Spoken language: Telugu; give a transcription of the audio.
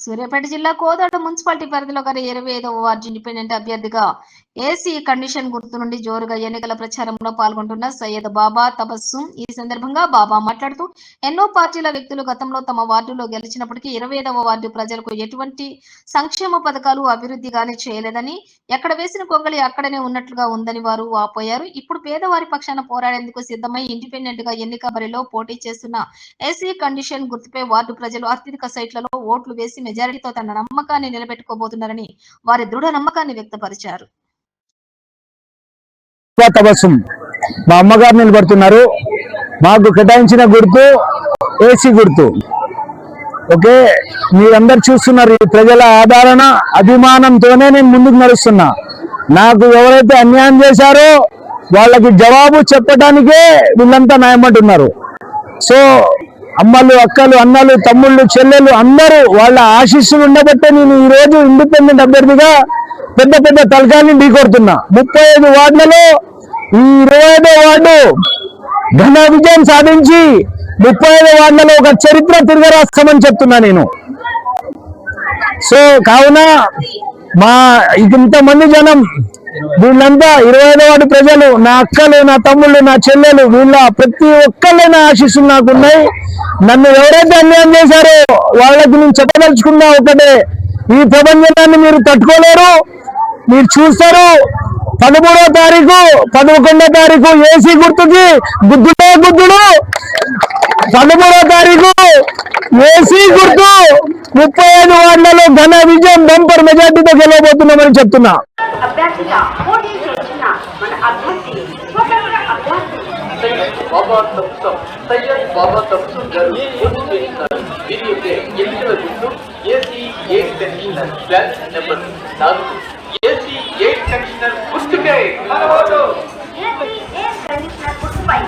సూర్యాపేట జిల్లా కోదాడ మున్సిపాలిటీ పరిధిలో గల ఇరవై ఐదవ వార్డు ఇండిపెండెంట్ అభ్యర్థిగా ఏసీ కండిషన్ గుర్తు నుండి జోరుగా ఎన్నికల ప్రచారంలో పాల్గొంటున్న సయ్యద్ బాబా తబస్సుం ఈ సందర్భంగా బాబా మాట్లాడుతూ ఎన్నో పార్టీల వ్యక్తులు గతంలో తమ వార్డులో గెలిచినప్పటికీ ఇరవై ఐదవ వార్డు ప్రజలకు ఎటువంటి సంక్షేమ పథకాలు అభివృద్ధి గాని చేయలేదని ఎక్కడ వేసిన కొంగలి అక్కడనే ఉన్నట్లుగా ఉందని వారు వాపోయారు ఇప్పుడు పేదవారి పక్షాన పోరాడేందుకు సిద్ధమై ఇండిపెండెంట్గా ఎన్నిక బరిలో పోటీ చేస్తున్న ఏసీ కండిషన్ గుర్తుపై వార్డు ప్రజలు అత్యధిక సైట్లలో ఓట్లు వేసి మెజారిటీతో తన నమ్మకాన్ని నిలబెట్టుకోబోతున్నారని వారి దృఢ నమ్మకాన్ని వ్యక్తపరిచారు. తపస్సు మా అమ్మగారు నిలబడుతున్నారు. మాకు కేటాయించిన గుర్తు ఏసీ గుర్తు. ఓకే? మీరందరు చూస్తున్నారు ఈ ప్రజల ఆదరణ అభిమానంతోనే నేను ముందుకు నడుస్తున్నా. నాకు ఎవరైతే అన్యాయం చేశారో వాళ్ళకి జవాబు చెప్పడానికే వీళ్ళంతా న్యాయమంటున్నారు. సో అమ్మలు అక్కలు అన్నలు తమ్ముళ్ళు చెల్లెలు అందరూ వాళ్ళ ఆశీస్సులు ఉండబట్టే నేను ఈ రోజు ఇండిపెండెంట్ అభ్యర్థిగా పెద్ద పెద్ద తలకాయని ఢీకొడుతున్నా ముప్పై ఐదు వార్డులలో ఈ ఇరవై ఐదో వార్డు ఘన విజయం సాధించి ముప్పై ఐదు వార్డులలో ఒక చరిత్ర తిరగరాస్తామని చెప్తున్నా నేను. సో కావున మా ఇంతమంది జనం వీళ్ళంతా ఇరవై ఐదు ప్రజలు నా అక్కలు నా తమ్ముళ్ళు నా చెల్లెలు వీళ్ళ ప్రతి ఒక్కళ్ళైన ఆశీస్సులు నాకున్నాయి. నన్ను ఎవరైతే అన్యాయం చేశారో వాళ్ళకి నేను చెప్పదలుచుకున్నా ఒకటే ఈ ప్రపంచాన్ని మీరు తట్టుకోలేరు మీరు చూస్తారు. పదమూడవ తారీఖు పదకొండో తారీఖు ఏసీ గుర్తుకి గుద్దుడే గుద్దుడు పదమూడవ తారీఖు ఏసీ గుర్తు. ముప్పై ఐదు వార్డులలో ఘన విజయం బంపర్ మెజార్టీతో గెలవబోతున్నామని చెప్తున్నా. అభ్యర్థిగా పోటీ చేసిన మన అభ్యర్థి స్వతంత్ర అభ్యర్థి సయ్యద్ బాబా తప్సం సయ్యద్ బాబా తప్సం గారు పూర్తి చేస్తున్నారు వీరి యొక్క ఎన్నికల గుర్తు AC eight commissioner plan number నాలుగు ఏసీ ఎయిట్ కమిషనర్ గుర్తుకే మన ఓటు ఏపీ ఏ కమిషనర్ గుర్తుపై